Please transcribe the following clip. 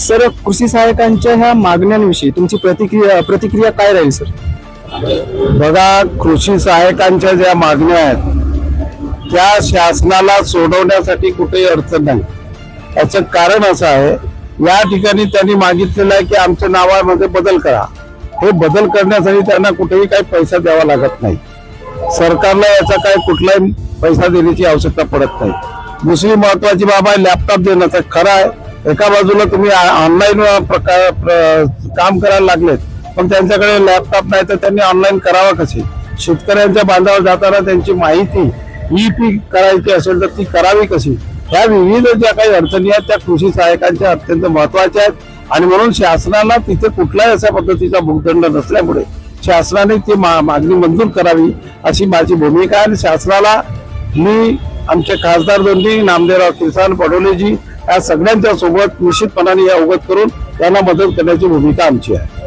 Sir कृषी सहाय्यकांच्या ह्या मागण्यांविषयी तुमची प्रतिक्रिया प्रतिक्रिया काय राहील सर? बघा कृषी सहाय्यकांच्या ज्या मागण्या आहेत त्या शासनाला सोडवण्यासाठी कुठेही अडचण नाही. याचं कारण असं आहे या ठिकाणी त्यांनी मागितलेलं आहे की आमच्या नावामध्ये बदल करा. हे बदल करण्यासाठी त्यांना कुठेही काही पैसा द्यावा लागत नाही. सरकारला याचा काही कुठलाही पैसा देण्याची आवश्यकता पडत नाही. दुसरी महत्वाची बाब आहे लॅपटॉप देण्याचा. खरं आहे एका बाजूला तुम्ही ऑनलाईन प्रकार प्र- काम करायला लागलेत पण त्यांच्याकडे लॅपटॉप नाही तर त्यांनी ऑनलाईन करावा कशी शेतकऱ्यांच्या बांधावर जाताना त्यांची माहिती ई पीक करायची असेल तर ती करावी कशी? ह्या विविध ज्या काही अडचणी आहेत त्या कृषी सहाय्यकांच्या अत्यंत महत्त्वाच्या आहेत. आणि म्हणून शासनाला तिथे कुठल्याही अशा पद्धतीचा भूखदंड नसल्यामुळे शासनाने ती मा- मागणी मंजूर करावी अशी माझी भूमिका आहे. आणि शासनाला मी आमचे खासदार दोन्ही नामदेवराव किसान पडोलेजी या सगळ्यांच्या सोबत निश्चितपणाने या अवगत करून त्यांना मदत करण्याची भूमिका आमची आहे.